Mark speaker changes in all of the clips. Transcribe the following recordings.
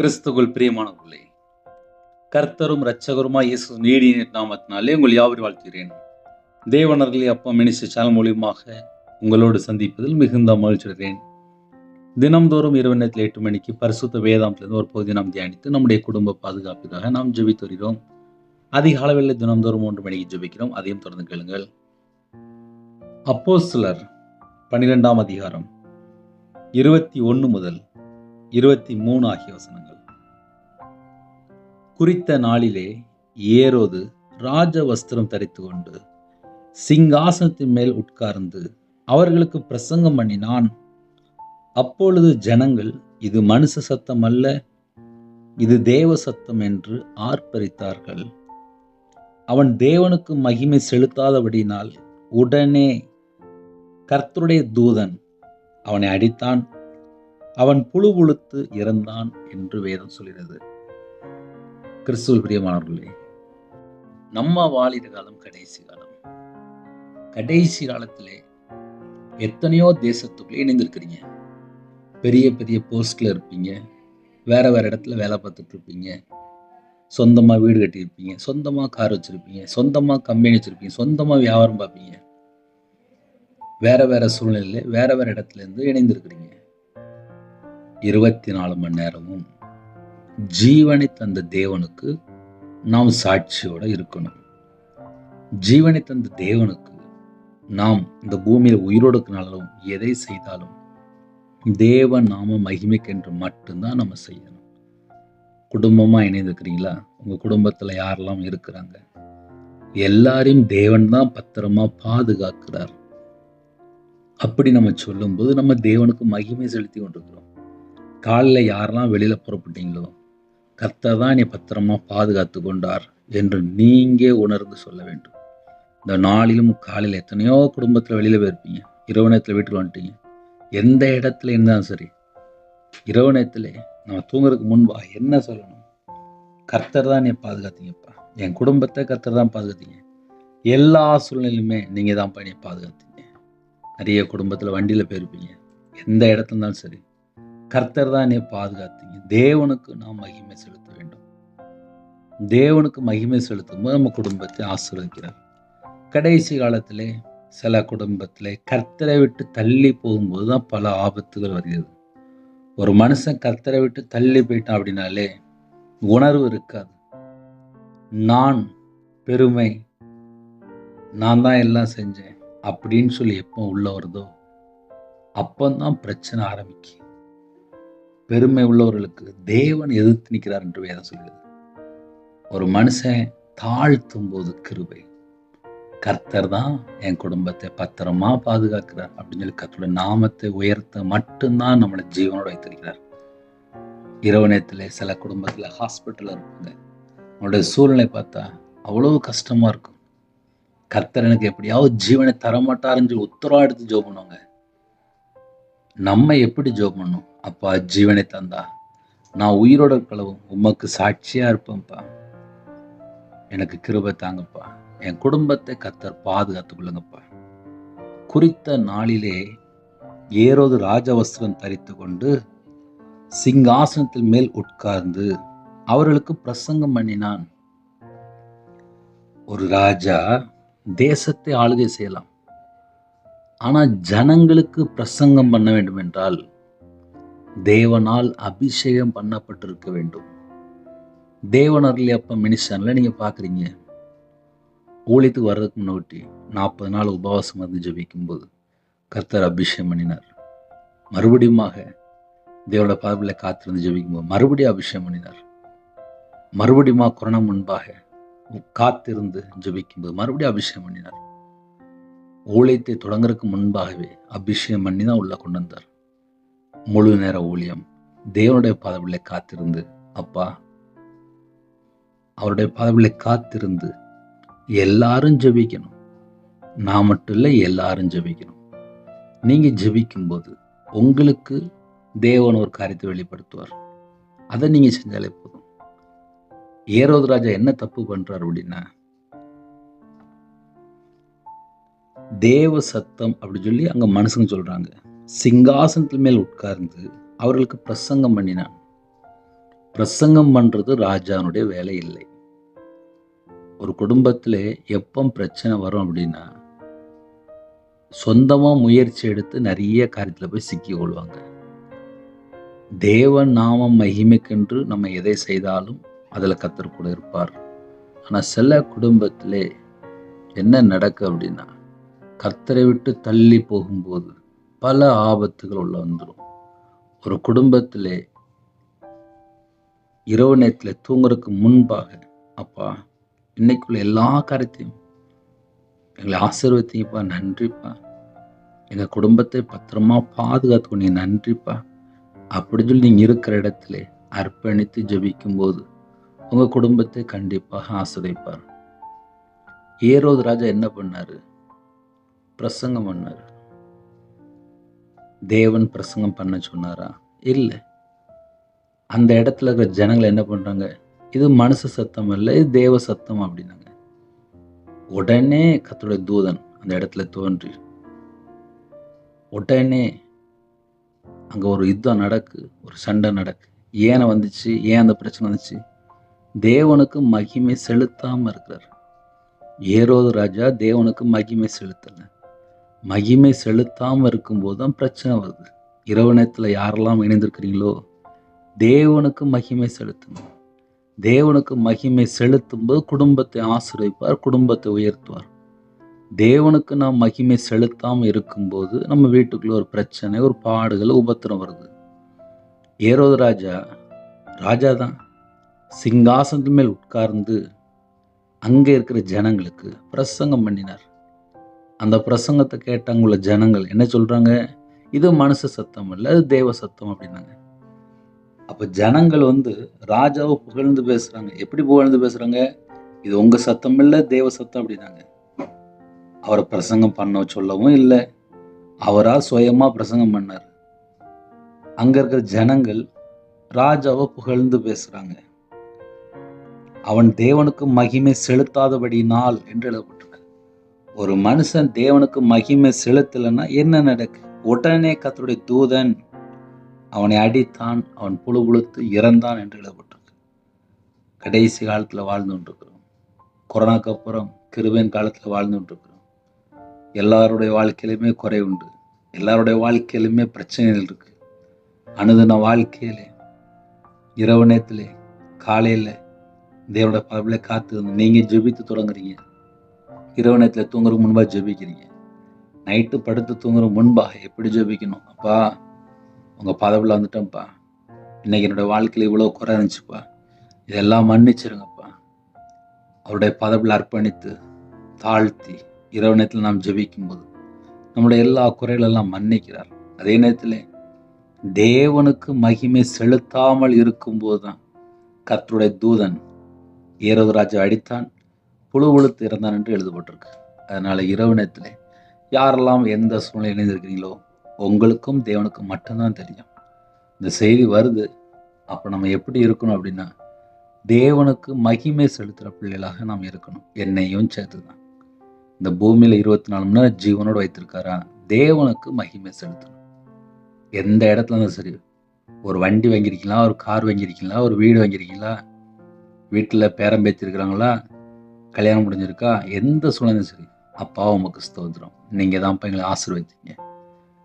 Speaker 1: கிறிஸ்துவுக்குள் பிரியமானவர்களே கர்த்தரும் இரட்சகருமாய் இயேசு நீடி நாமத்தினாலே உங்கள் யாவரும் வாழ்த்துகிறேன். தேவனர்களே அப்பா மினிஸ்டர் சேனல் மூலியமாக உங்களோடு சந்திப்பதில் மிகுந்த மகிழ்ச்சி அடைகிறேன். தினம்தோறும் இரவு நேரத்தில் எட்டு மணிக்கு பரிசுத்த வேதாந்திலிருந்து ஒரு பகுதி நாம் தியானித்து நம்முடைய குடும்ப பாதுகாப்பிற்காக நாம் ஜெபித்து வருகிறோம் அதிக அளவில் தினம்தோறும் மூன்று மணிக்கு ஜெபிக்கிறோம். அதையும் தொடர்ந்து கேளுங்கள். அப்போ சிலர் பன்னிரெண்டாம் அதிகாரம் இருபத்தி ஒன்று முதல் இருபத்தி மூணு ஆகிய வசனங்கள். குறித்த நாளிலே ஏரோது ராஜ வஸ்திரம் தரித்து கொண்டு சிங்காசனத்தின் மேல் உட்கார்ந்து அவர்களுக்கு பிரசங்கம் பண்ணினான். அப்பொழுது ஜனங்கள் இது மனுஷ சத்தம் அல்ல இது தேவ சத்தம் என்று ஆர்ப்பரித்தார்கள். அவன் தேவனுக்கு மகிமை செலுத்தாதபடினால் உடனே கர்த்தருடைய தூதன் அவனை அடித்தான். அவன் புழுவுழுத்து இறந்தான் என்று வேதம் சொல்கிறது. கிறிஸ்துவ பிரியமானவர்களே நம்ம வாழிற காலம் கடைசி காலம். கடைசி காலத்திலே எத்தனையோ தேசத்துக்குள்ளே இணைந்திருக்கிறீங்க. பெரிய பெரிய போஸ்ட்ல இருப்பீங்க. வேற வேற இடத்துல வேலை பார்த்துட்டு இருப்பீங்க. சொந்தமா வீடு கட்டியிருப்பீங்க. சொந்தமா கார் வச்சிருப்பீங்க. சொந்தமா கம்பெனி வச்சிருப்பீங்க. சொந்தமா வியாபாரம் பார்ப்பீங்க. வேற வேற சூழ்நிலையில வேற வேற இடத்துல இருந்து இணைந்திருக்கிறீங்க. இருபத்தி நாலு மணி நேரமும் ஜீவனை தந்த தேவனுக்கு நாம் சாட்சியோடு இருக்கணும். ஜீவனை தந்த தேவனுக்கு நாம் இந்த பூமியில் உயிரோடு எதை செய்தாலும் தேவ நாம மகிமைக்கென்று மட்டும்தான் நம்ம செய்யணும். குடும்பமாக இணைந்துக்கிறீங்களா உங்கள் குடும்பத்தில் யாரெல்லாம் இருக்கிறாங்க? எல்லாரையும் தேவன் தான் பத்திரமா பாதுகாக்கிறார். அப்படி நம்ம சொல்லும்போது நம்ம தேவனுக்கு மகிமை செலுத்தி கொண்டிருக்கிறோம். காலில் யாரெல்லாம் வெளியில் புறப்பட்டீங்களோ கர்த்தர் தான் என்னை பத்திரமா பாதுகாத்து கொண்டார் என்று நீங்க உணர்ந்து சொல்ல வேண்டும். இந்த நாளிலும் காலையில் எத்தனையோ குடும்பத்தில் வெளியில் போயிருப்பீங்க. இரவு நேரத்தில் வீட்டுக்கு வந்துட்டீங்க. எந்த இடத்துல இருந்தாலும் சரி இரவு நேரத்தில் நம்ம தூங்குறதுக்கு முன்பா என்ன சொல்லணும்? கர்த்தர் தான் நீ பாதுகாத்தீங்கப்பா. என் குடும்பத்தை கர்த்தர் தான் பாதுகாத்தீங்க. எல்லா சூழ்நிலையுமே நீங்கள் தான் பண்ணி பாதுகாத்தீங்க. நிறைய குடும்பத்தில் வண்டியில் போயிருப்பீங்க. எந்த இடத்துல இருந்தாலும் சரி கர்த்தர் தான் என்னை பாதுகாத்தீங்க. தேவனுக்கு நாம் மகிமை செலுத்த வேண்டும். தேவனுக்கு மகிமை செலுத்தும் போது நம்ம குடும்பத்தை ஆசீர்வதிக்கிறார். கடைசி காலத்திலே சில குடும்பத்தில் கர்த்தரை விட்டு தள்ளி போகும்போது தான் பல ஆபத்துகள் வருகிறது. ஒரு மனுஷன் கர்த்தரை விட்டு தள்ளி போயிட்டான் அப்படின்னாலே உணர்வு இருக்காது. நான் பெருமை நான் தான் எல்லாம் செஞ்சேன் அப்படின்னு சொல்லி எப்போ உள்ள வருதோ அப்பந்தான் பிரச்சனை ஆரம்பிக்கும். பெருமை உள்ளவர்களுக்கு தேவன் எதிர்த்து நிற்கிறார் என்று வேதம் சொல்கிறது. ஒரு மனுஷன் தாழ்த்தும் போது கிருபை. கர்த்தர் தான் என் குடும்பத்தை பத்திரமா பாதுகாக்கிறார் அப்படின்னு சொல்லி கர்த்தருடைய நாமத்தை உயர்த்த மட்டும்தான் நம்மளை ஜீவனோட வைத்திருக்கிறார். இரவு நேரத்தில் சில குடும்பத்தில் ஹாஸ்பிட்டலில் இருப்பாங்க. அவங்களுடைய சூழ்நிலை பார்த்தா அவ்வளோ கஷ்டமா இருக்கும். கர்த்தர் எனக்கு எப்படியாவது ஜீவனை தரமாட்டாருன்னு சொல்லி உத்தரவா எடுத்து ஜோ பண்ணுவாங்க. நம்ம எப்படி ஜோம் பண்ணும்? அப்பா ஜீவனை தந்தா. நான் உயிரோட கலவும். உமக்கு சாட்சியா இருப்பேன்ப்பா. எனக்கு கிருபை தாங்கப்பா. என் குடும்பத்தை கத்தர் பாதுகாத்துக் கொள்ளுங்கப்பா குறித்த நாளிலே ஏரோது ராஜவஸ்திரம் தரித்து கொண்டு சிங்காசனத்தின் மேல் உட்கார்ந்து அவர்களுக்கு பிரசங்கம் பண்ணினான். ஒரு ராஜா தேசத்தை ஆளுகை செய்யலாம். ஆனால் ஜனங்களுக்கு பிரசங்கம் பண்ண வேண்டும் என்றால் தேவனால் அபிஷேகம் பண்ணப்பட்டிருக்க வேண்டும். தேவன் அப்ப மினிஸ்டர்ல நீங்கள் பார்க்குறீங்க ஊழியத்துக்கு வர்றதுக்கு முன்னாடி நாற்பது நாள் உபவாசம் வந்து ஜபிக்கும்போது கர்த்தர் அபிஷேகம் பண்ணினார். மறுபடியுமாக தேவனோட பார்வையில் காத்திருந்து ஜபிக்கும்போது மறுபடியும் அபிஷேகம் பண்ணினார். மறுபடியுமா கொரோனா முன்பாக காத்திருந்து ஜபிக்கும்போது மறுபடியும் அபிஷேகம் பண்ணினார். ஊழியத்தை தொடங்குறதுக்கு முன்பாகவே அபிஷேகம் பண்ணி தான் உள்ள கொண்டு வந்தார். முழு நேர ஊழியம் தேவனுடைய பதவிகளை காத்திருந்து அப்பா அவருடைய பதவிகளை காத்திருந்து எல்லாரும் ஜெபிக்கணும். நான் மட்டும் இல்லை எல்லாரும் ஜெபிக்கணும். நீங்க ஜெபிக்கும்போது உங்களுக்கு தேவன் ஒரு காரியத்தை வெளிப்படுத்துவார். அதை நீங்க செஞ்சாலே போதும். ஏரோது ராஜா என்ன தப்பு பண்றாரு அப்படின்னா தேவ சத்தம் அப்படி சொல்லி அங்கே மனுஷங்க சொல்கிறாங்க சிங்காசனத்தில் மேல் உட்கார்ந்து அவர்களுக்கு பிரசங்கம் பண்ணினான். பிரசங்கம் பண்ணுறது ராஜானுடைய வேலை இல்லை. ஒரு குடும்பத்தில் எப்போ பிரச்சனை வரும் அப்படின்னா சொந்தமாக முயற்சி எடுத்து நிறைய காரியத்தில் போய் சிக்கி கொள்வாங்க. தேவன் நாமம் மகிமைக்கென்று நம்ம எதை செய்தாலும் அதில் கத்தர் கூட இருப்பார். ஆனால் சில குடும்பத்திலே என்ன நடக்கு அப்படின்னா கத்தரை விட்டு தள்ளி போகும்போது பல ஆபத்துகள் உள்ள வந்துடும் ஒரு குடும்பத்தில் இரவு நேரத்தில் தூங்குறதுக்கு முன்பாக அப்பா இன்னைக்குள்ள எல்லா காரியத்தையும் எங்களை ஆசீர்வதிங்கப்பா நன்றிப்பா. எங்கள் குடும்பத்தை பத்திரமா பாதுகாத்துக்கோ நீ நன்றிப்பா. அப்படி சொல்லி நீங்கள் இருக்கிற இடத்துல அர்ப்பணித்து ஜெபிக்கும்போது உங்கள் குடும்பத்தை கண்டிப்பாக ஆசிரியப்பார் ஏரோது ராஜா என்ன பண்ணார்? பிரசங்கம் பண்ணாரு. தேவன் பிரசங்கம் பண்ண சொன்னாரா? இல்லை. அந்த இடத்துல இருக்கிற ஜனங்கள் என்ன பண்ணுறாங்க இது மனசு சத்தம் இல்லை இது தேவ சத்தம் அப்படின்னாங்க. உடனே கத்தோடைய தூதன் அந்த இடத்துல தோன்றி உடனே அங்கே ஒரு யுத்தம் நடக்கு ஒரு சண்டை நடக்கு. ஏன் வந்துச்சு? ஏன் அந்த பிரச்சனை வந்துச்சு? தேவனுக்கு மகிமை செலுத்தாமல் இருக்கிறார். ஏரோது ராஜா தேவனுக்கு மகிமை செலுத்தலை. மகிமை செலுத்தாமல் இருக்கும்போது தான் பிரச்சனை வருது. இரவு நேரத்தில் யாரெல்லாம் இணைந்திருக்கிறீங்களோ தேவனுக்கு மகிமை செலுத்தணும் தேவனுக்கு மகிமை செலுத்தும்போது குடும்பத்தை ஆசிரியப்பார் குடும்பத்தை உயர்த்துவார். தேவனுக்கு நாம் மகிமை செலுத்தாமல் இருக்கும்போது நம்ம வீட்டுக்குள்ளே ஒரு பிரச்சனை ஒரு பாடுகள் உபத்திரம் வருது. ஏரோது ராஜா ராஜா தான். சிங்காசனத்து மேல் உட்கார்ந்து அங்கே இருக்கிற ஜனங்களுக்கு பிரசங்கம் பண்ணினார். அந்த பிரசங்கத்தை கேட்டாங்க உள்ள ஜனங்கள் என்ன சொல்றாங்க? இது மனுஷ சத்தம் இல்லை அது தேவ சத்தம் அப்படின்னாங்க. அப்ப ஜனங்கள் வந்து ராஜாவை புகழ்ந்து பேசுறாங்க. எப்படி புகழ்ந்து பேசுறாங்க? இது உங்க சத்தம் இல்லை தேவ சத்தம் அப்படின்னாங்க. அவரை பிரசங்கம் பண்ண சொல்லவும் இல்லை. அவரா சுயமா பிரசங்கம் பண்ணார். அங்க இருக்கிற ஜனங்கள் ராஜாவை புகழ்ந்து பேசுறாங்க. அவன் தேவனுக்கு மகிமை செலுத்தாதபடினால் என்று எழுதப்பட்டிருக்கு. ஒரு மனுஷன் தேவனுக்கு மகிமை செலுத்தலைன்னா என்ன நடக்கு? உடனே கத்தருடைய தூதன் அவனை அடித்தான் அவன் புழு புழுத்து இறந்தான் என்று எழுதப்பட்டிருக்கு. கடைசி காலத்தில் வாழ்ந்து கொண்டிருக்கிறோம். கொரோனாக்கு அப்புறம் கிருபையின் காலத்தில் வாழ்ந்து கொண்டிருக்கிறோம். எல்லாருடைய வாழ்க்கையிலுமே குறை உண்டு. எல்லாருடைய வாழ்க்கையிலுமே பிரச்சனைகள் இருக்கு. அனுதின வாழ்க்கையிலே இரவு நேரத்தில் காலையில் தேவனோட பதவியில காத்து நீங்கள் ஜெபித்து தொடங்குறீங்க. இரவு நேரத்தில் தூங்குறதுக்கு முன்பாக ஜெபிக்கிறீங்க. நைட்டு படுத்து தூங்குற முன்பாக எப்படி ஜெபிக்கணும்? அப்பா உங்கள் பதவியில் வந்துட்டேன்ப்பா. இன்னைக்கு என்னோடய வாழ்க்கையில் இவ்வளோ குறை இருந்துச்சுப்பா. இதெல்லாம் மன்னிச்சிருங்கப்பா. அவருடைய பதவியில் அர்ப்பணித்து தாழ்த்தி இரவு நேரத்தில் நாம் ஜெபிக்கும்போது நம்முடைய எல்லா குறைகளெல்லாம் மன்னிக்கிறார். அதே நேரத்தில் தேவனுக்கு மகிமை செலுத்தாமல் இருக்கும்போது தான் கர்த்தருடைய தூதன் ஏரோதராஜா அடித்தான். புழு புழுத்து இறந்தான் என்று எழுதப்பட்டிருக்கு. அதனால் இரவு நேரத்தில் யாரெல்லாம் எந்த சூழ்நிலை இணைந்திருக்கிறீங்களோ உங்களுக்கும் தேவனுக்கும் மட்டும்தான் தெரியும். இந்த செய்தி வருது. அப்போ நம்ம எப்படி இருக்கணும் அப்படின்னா தேவனுக்கு மகிமை செலுத்துகிற பிள்ளைகளாக நாம் இருக்கணும். என்னையும் சேர்த்து தான் இந்த பூமியில் இருபத்தி நாலு மணி நேரம் ஜீவனோடு வைத்திருக்காரா? தேவனுக்கு மகிமை செலுத்தணும். எந்த இடத்துல இருந்தாலும் சரி ஒரு வண்டி வாங்கியிருக்கீங்களா? ஒரு கார் வாங்கியிருக்கீங்களா? ஒரு வீடு வாங்கியிருக்கீங்களா? வீட்டில் பேரம்பேத்திருக்கிறாங்களா கல்யாணம் முடிஞ்சிருக்கா? எந்த சூழ்நிலையும் சரி. அப்பா உமக்கு ஸ்தோத்திரம். நீங்கள் தான்ப்பா எங்களை ஆசீர்வதித்தீங்க.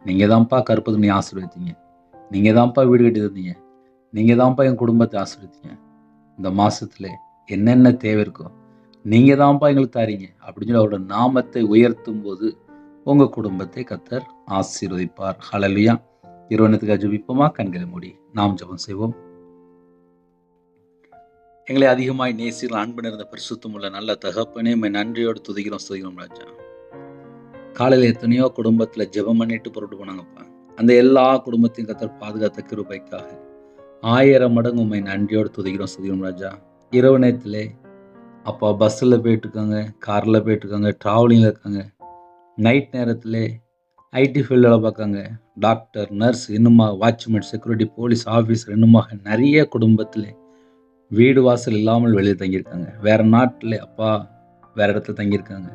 Speaker 1: நீங்கள் தான்ப்பா கருப்பதுனி ஆசீர்வதித்தீங்க. நீங்கள் தான்ப்பா வீடு கட்டி தந்தீங்க. நீங்கள் தான்ப்பா என் குடும்பத்தை ஆசீர்வதித்தீங்க. இந்த மாதத்துல என்னென்ன தேவை இருக்கோ நீங்கள் தான்ப்பா எங்களுக்கு தாரீங்க. அப்படின்னு சொல்லி அவரோட நாமத்தை உயர்த்தும் போது உங்கள் குடும்பத்தை கத்தர் ஆசீர்வதிப்பார். ஹலலியா இருவனத்துக்காக ஜெபிப்போமா கண்களை மூடி. நாம் ஜெபம் செய்வோம். எங்களை அதிகமாய் நேசிகள் அன்பு நிறைந்த பரிசுத்தம் உள்ள நல்ல தகப்பனே உம்மை நன்றியோடு துதிக்கிறோம் துதிக்கிறோம் ராஜா. காலையில் எத்தனையோ குடும்பத்தில் ஜெபம் பண்ணிட்டு புறப்பட்டு போனாங்கப்பா. அந்த எல்லா குடும்பத்தையும் கத்தர் பாதுகாத்த கிருபைக்காக. ஆயிரம் மடங்கு உண்மை நன்றியோடு துதிக்கிறோம் துதிக்கிறோம் ராஜா. இரவு நேரத்தில் அப்பா பஸ்ஸில் போயிட்டுருக்காங்க காரில் போயிட்டுருக்காங்க ட்ராவலிங்கில் இருக்காங்க. நைட் நேரத்தில் ஐடி ஃபீல்டில் பார்க்காங்க டாக்டர் நர்ஸ் இன்னுமா வாட்ச்மேன் செக்யூரிட்டி போலீஸ் ஆஃபீஸர் இன்னுமாக நிறைய குடும்பத்தில் வீடு வாசல் இல்லாமல் வெளியே தங்கியிருக்காங்க. வேறு நாட்டில் அப்பா வேறு இடத்துல தங்கியிருக்காங்க.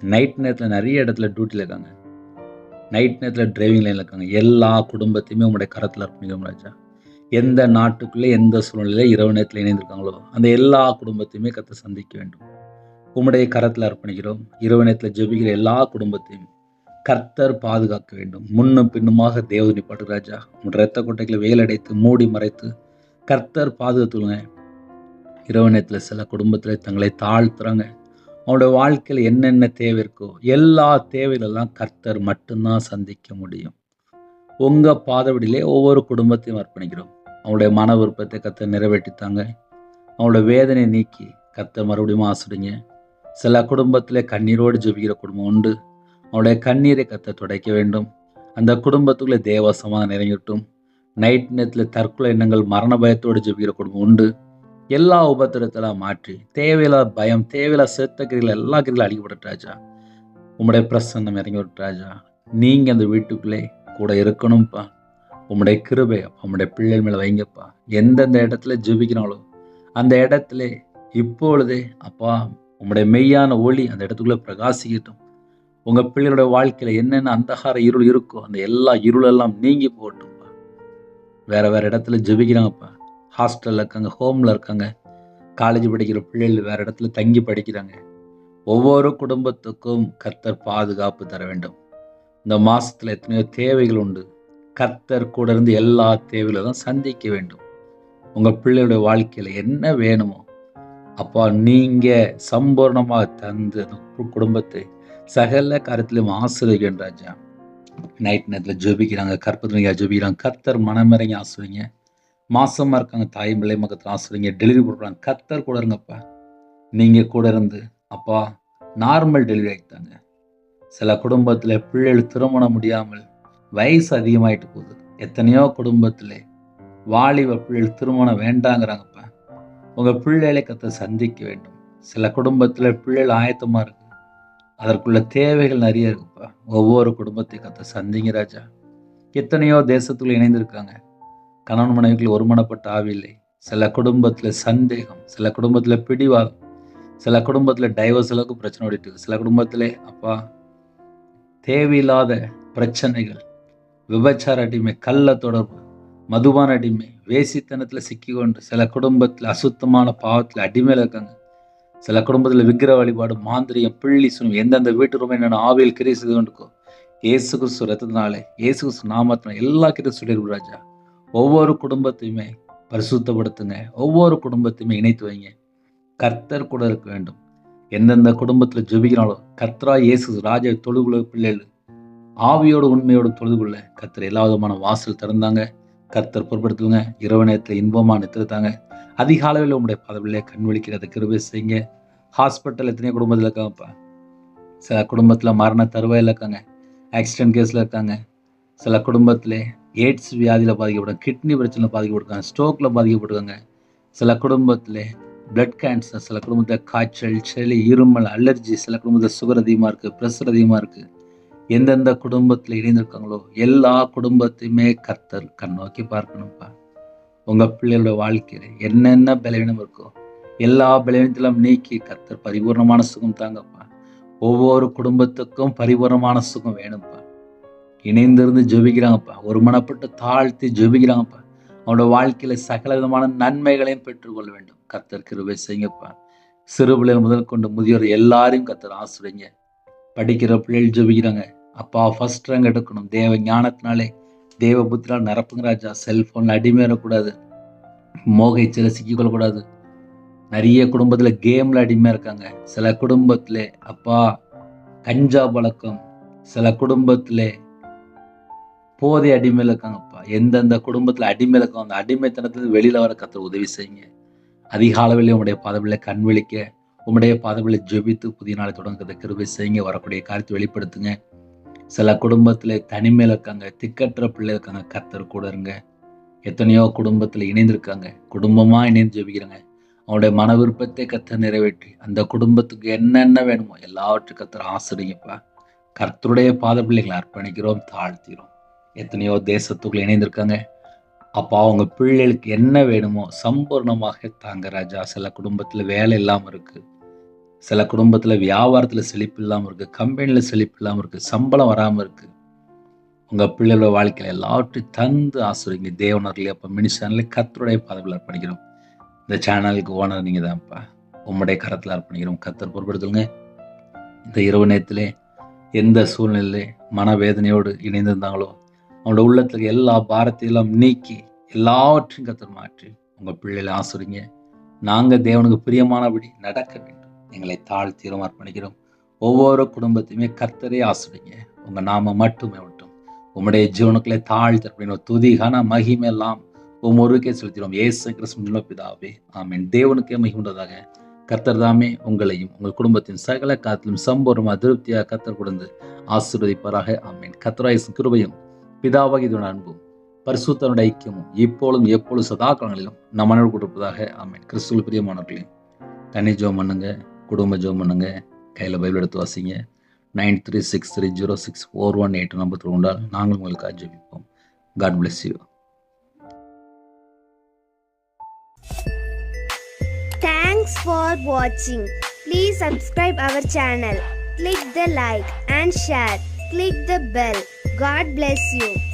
Speaker 1: நைட் நேரத்தில் நிறைய இடத்துல டியூட்டியில் இருக்காங்க. நைட் நேரத்தில் டிரைவிங் லைனில் இருக்காங்க. எல்லா குடும்பத்தையுமே உங்களுடைய கரத்தில் அர்ப்பணிக்கிறோம் ராஜா எந்த நாட்டுக்குள்ளே எந்த சூழ்நிலையில் இரவு நேரத்தில் இணைந்திருக்காங்களோ அந்த எல்லா குடும்பத்தையுமே கற்று சந்திக்க வேண்டும். உம்முடைய கரத்தில் அர்ப்பணிக்கிறோம். இரவு நேரத்தில் ஜெபிக்கிற எல்லா குடும்பத்தையும் கர்த்தர் பாதுகாக்க வேண்டும். முன்னும் பின்னுமாக தேவதனி பாட்டு ராஜா. உன் ரத்த கொட்டைகளை வேலடைத்து மூடி மறைத்து கர்த்தர் பாதுகாத்துருங்க இரவு நேரத்தில் சில குடும்பத்தில் தங்களை தாழ்த்துறாங்க. அவனுடைய வாழ்க்கையில் என்னென்ன தேவை இருக்கோ எல்லா தேவைகளெல்லாம் கர்த்தர் மட்டும்தான் சந்திக்க முடியும். உங்கள் பாதவடியிலே ஒவ்வொரு குடும்பத்தையும் அர்ப்பணிக்கிறோம். அவனுடைய மன விருப்பத்தை கர்த்தர் நிறைவேற்றித்தாங்க. அவனோட வேதனை நீக்கி கர்த்தர் மறுபடியும் ஆசிடுங்க சில குடும்பத்தில் கண்ணீரோடு ஜெபிக்கிற குடும்பம் உண்டு. அவனுடைய கண்ணீரை கத்த துடைக்க வேண்டும். அந்த குடும்பத்துக்குள்ளே தேவசமாக நிறைஞ்சிட்டும் நைட் நேரத்தில் தற்கொலை எண்ணங்கள் மரண பயத்தோடு ஜெபிக்கிற குடும்பம் உண்டு. எல்லா உபத்திரத்தெல்லாம் மாற்றி தேவையில்லாத பயம் தேவையில்லாத செத்த கிரிகள் எல்லா கிரிகளும் அழிக்கப்பட்ட ராஜா. உம்முடைய பிரசன்னம் இறங்கி விட்டு ராஜா. நீங்கள் அந்த வீட்டுக்குள்ளே கூட இருக்கணும்ப்பா உம்முடைய கிருபை உம்முடைய பிள்ளைகள் மேலே வைங்கப்பா. எந்தெந்த இடத்துல ஜெபிக்கிறாங்களோ அந்த இடத்துல இப்பொழுதே அப்பா உம்முடைய மெய்யான ஒளி அந்த இடத்துக்குள்ளே பிரகாசிக்கட்டும். உங்கள் பிள்ளைகளுடைய வாழ்க்கையில் என்னென்ன அந்தகார இருள் இருக்கோ அந்த எல்லா இருளெல்லாம் நீங்கி போகட்டும்ப்பா வேறு வேறு இடத்துல ஜெபிக்கிறாங்கப்பா. ஹாஸ்டலில் இருக்காங்க ஹோமில் இருக்காங்க. காலேஜ் படிக்கிற பிள்ளைகள் வேறு இடத்துல தங்கி படிக்கிறாங்க. ஒவ்வொரு குடும்பத்துக்கும் கர்த்தர் பாதுகாப்பு தர வேண்டும். இந்த மாதத்தில் எத்தனையோ தேவைகள் உண்டு. கர்த்தர் கூட இருந்து எல்லா தேவைகளும் சந்திக்க வேண்டும். உங்கள் பிள்ளையுடைய வாழ்க்கையில் என்ன வேணுமோ அப்பா நீங்கள் சம்பூர்ணமாக தந்து அந்த குடும்பத்தை சகல காரியத்திலும் ஆசிரியன் ராஜா. நைட் நேரத்தில் ஜோபிக்கிறாங்க கற்பத்திரிக்கா ஜோபிக்கிறாங்க. கர்த்தர் மனமிறங்கி ஆசிரியங்க. மாசமாக இருக்காங்க தாய் பிள்ளை மக்கத்தில் ஆசிரியங்க டெலிவரி கொடுக்குறாங்க. கத்தர் கூட இருங்கப்பா. நீங்கள் கூட இருந்து அப்பா நார்மல் டெலிவரி ஆகிட்டாங்க சில குடும்பத்தில் பிள்ளைகள் திருமணம் முடியாமல் வயசு அதிகமாயிட்டு போகுது. எத்தனையோ குடும்பத்தில் வாலிப பிள்ளைகள் திருமணம் வேண்டாங்கிறாங்கப்பா. உங்கள் பிள்ளைகளை கத்த சந்திக்க வேண்டும். சில குடும்பத்தில் பிள்ளைகள் ஆயத்தமாக இருக்கு. அதற்குள்ள தேவைகள் நிறைய இருக்குப்பா. ஒவ்வொரு குடும்பத்தை கத்த சந்திங்க ராஜா. எத்தனையோ தேசத்துக்குள்ள இணைந்திருக்காங்க. கணவன் மனைவிக்குள்ள ஒருமனப்பட்ட ஆவில்லை சில குடும்பத்தில் சந்தேகம் சில குடும்பத்தில் பிடிவாதம் சில குடும்பத்தில் டைவர்ஸ் அளவுக்கு பிரச்சனை ஓடிட்டு சில குடும்பத்தில் அப்பா தேவையில்லாத பிரச்சனைகள் விபச்சார அடிமை கள்ள தொடர்பு மதுபான அடிமை வேசித்தனத்தில் சிக்கிக்கொண்டு சில குடும்பத்தில் அசுத்தமான பாவத்தில் அடிமையில் இருக்காங்க. சில குடும்பத்தில் விக்கிர வழிபாடு மாந்திரியம் பிள்ளி சுனம் எந்தெந்த வீட்டு ரூபாய் என்னென்ன ஆவியில் கிரியை செய்து கொண்டுக்கோ ஏசு கிறிஸ்து ரத்தத்தினாலே ஏசு கிறிஸ்து நாமத்தினால எல்லா கிட்ட சொல்லிடுவோம் ராஜா. ஒவ்வொரு குடும்பத்தையுமே பரிசுத்தப்படுத்துங்க. ஒவ்வொரு குடும்பத்தையுமே இணைத்து வைங்க. கர்த்தர் கூட இருக்க வேண்டும். எந்தெந்த குடும்பத்தில் ஜெபிக்கிறாங்களோ கர்த்தரா இயேசு ராஜா தொழுகுள்ள பிள்ளைகள் ஆவியோட உண்மையோட தொழுதுகுள்ள கர்த்தர் எல்லா விதமான வாசல் திறந்தாங்க. கர்த்தர் பொருட்படுத்துவங்க இரவு நேரத்தில் இன்பமாக நிறுத்தாங்க அதிகாலையில் உங்களுடைய பதவியிலே கண் விழிக்கிறத கிருபை செய்யுங்க. ஹாஸ்பிட்டல் எத்தனையோ குடும்பத்தில் இருக்காங்கப்பா சில குடும்பத்தில் மரண தருவாயில் இருக்காங்க. ஆக்சிடென்ட் கேஸில் இருக்காங்க. சில குடும்பத்தில் எய்ட்ஸ் வியாதியில் பாதிக்கப்பட்டாங்க கிட்னி பிரச்சனையில் பாதிக்கப்பட்டிருக்காங்க ஸ்ட்ரோக்கில் பாதிக்கப்பட்டிருக்காங்க. சில குடும்பத்தில் பிளட் கேன்சர் சில குடும்பத்தில் காய்ச்சல் சளி இருமல் அலர்ஜி சில குடும்பத்தில் சுகர் அதிகமாக இருக்குது ப்ரெஷர் அதிகமாக இருக்குது எந்தெந்த குடும்பத்தில் இணைந்திருக்காங்களோ எல்லா குடும்பத்தையுமே கர்த்தர் கண் நோக்கி பார்க்கணும்ப்பா. உங்கள் பிள்ளைகளோட வாழ்க்கையில் என்னென்ன பலவீனம் இருக்கோ எல்லா பலவீனத்திலும் நீக்கி கர்த்தர் பரிபூர்ணமான சுகம் தாங்கப்பா. ஒவ்வொரு குடும்பத்துக்கும் பரிபூர்ணமான சுகம் வேணும்ப்பா. இணைந்திருந்து ஜெபிக்கிறாங்கப்பா ஒரு மனப்பட்டு தாழ்த்தி ஜெபிக்கிறாங்கப்பா அவனோட வாழ்க்கையில சகல விதமான நன்மைகளையும் பெற்றுக்கொள்ள வேண்டும். கர்த்தர் கிருபை செய்யுங்கப்பா சிறு பிள்ளைகள் முதல் கொண்டு முதியோர் எல்லாரையும் கத்தர் ஆசிரியங்க படிக்கிற பிள்ளைகள் ஜெபிக்கிறாங்க. அப்பா ஃபர்ஸ்ட் ரேங்க் எடுக்கணும். தேவ ஞானத்தினாலே தேவ புத்திரால் நிரப்புங்க ராஜா. செல்ஃபோன் அடிமையிடக்கூடாது சில சிக்கிக்கொள்ளக்கூடாது நிறைய குடும்பத்தில் கேமில் அடிமையாக இருக்காங்க. சில குடும்பத்தில் அப்பா கஞ்சா பழக்கம். சில குடும்பத்தில் போதை அடிமையில் இருக்காங்கப்பா எந்தெந்த குடும்பத்தில் அடிமையில இருக்கோ அந்த அடிமைத்தனத்தில் வெளியில் வர கத்த உதவி செய்யுங்க. அதிகாலவில் உங்களுடைய பதவியில் கண் விழிக்க உங்களுடைய பதவியில் ஜெபித்து புதிய நாளை தொடங்குறத கிருபை செய்யுங்க. வரக்கூடிய காரியத்தை வெளிப்படுத்துங்க. சில குடும்பத்தில் தனிமையில் இருக்காங்க திக்கற்ற பிள்ளை இருக்காங்க கத்தர் கூட இருங்க. எத்தனையோ குடும்பத்தில் இணைந்திருக்காங்க. குடும்பமாக இணைந்து ஜெபிக்கிறாங்க. அவனுடைய மன விருப்பத்தை கத்தர் நிறைவேற்றி அந்த குடும்பத்துக்கு என்னென்ன வேணுமோ எல்லாவற்றையும் கத்தர் ஆசிரியப்பா. கர்த்தருடைய பாத பிள்ளைகளை அர்ப்பணிக்கிறோம் தாழ்த்திறோம் எத்தனையோ தேசத்துக்குள்ள இணைந்திருக்காங்க. அப்போ அவங்க பிள்ளைகளுக்கு என்ன வேணுமோ சம்பூர்ணமாக தாங்க ராஜா. சில குடும்பத்தில் வேலை இல்லாமல் இருக்குது சில குடும்பத்தில் வியாபாரத்தில் செழிப்பு இல்லாமல் இருக்குது கம்பெனியில் செழிப்பு இல்லாமல் இருக்குது சம்பளம் வராமல் இருக்குது உங்கள் பிள்ளைகளோட வாழ்க்கையில் எல்லாவற்றையும் தந்து ஆசிரியங்க தேவனர்களே அப்போ மினிஸ்டர்ல கத்தருடைய பதவியில் அர்ப்பணிக்கிறோம். இந்த சேனலுக்கு ஓனர் நீங்கள் தான்ப்பா உம்முடைய கரத்தில் அர்ப்பணிக்கிறோம். கத்தர் பொறுப்படுத்துங்க இந்த இரவு நேரத்திலே எந்த சூழ்நிலையிலே மனவேதனையோடு இணைந்திருந்தாங்களோ அவங்களோட உள்ளத்துல எல்லா பாரத்தையெல்லாம் நீக்கி எல்லாவற்றையும் கத்தர் மாற்றி உங்கள் பிள்ளைகளை ஆசிரிங்க. நாங்கள் தேவனுக்கு பிரியமானபடி நடக்க வேண்டும். எங்களை தாழ்த்தீரம் அர்ப்பணிக்கிறோம் ஒவ்வொரு குடும்பத்தையுமே கத்தரே ஆசிரிங்க. உங்கள் நாம மட்டுமே விட்டும் உம்முடைய ஜீவனுக்களை தாழ்த்து துதிகான மகிமெல்லாம் ஒவ்வொருக்கே உம் ஒருக்கே செலுத்திடும் ஏசு கிறிஸ்துவின் பிதாவே ஆமீன். தேவனுக்கே மகிமுண்டதாக கர்த்தர் தாமே உங்களையும் உங்கள் குடும்பத்தின் சகல காத்திலும் சம்பூர்ணமாக திருப்தியாக கத்தர் கொடுத்து ஆசீர்வதிப்பாராக. ஆமேன். கத்தராயசு கிருபையும் பிதாவாக இதோட அன்பும் பரிசுத்தனுடைய ஐக்கியமும் இப்பொழுதும் எப்பொழுது சதா காலங்களிலும் நம் கொடுப்பதாக ஆமேன் கிறிஸ்துவ பிரியமானவர்களே தனி ஜோம் பண்ணுங்க குடும்ப ஜோம் பண்ணுங்க கையில் பைபிள் எடுத்து வாசிங்க nine three six three zero six four one eight number உண்டால் நாங்கள் உங்களுக்கு ஜெபிப்போம் God bless you
Speaker 2: Thanks for watching. Please subscribe our channel. Click the like and share. Click the bell. God bless you.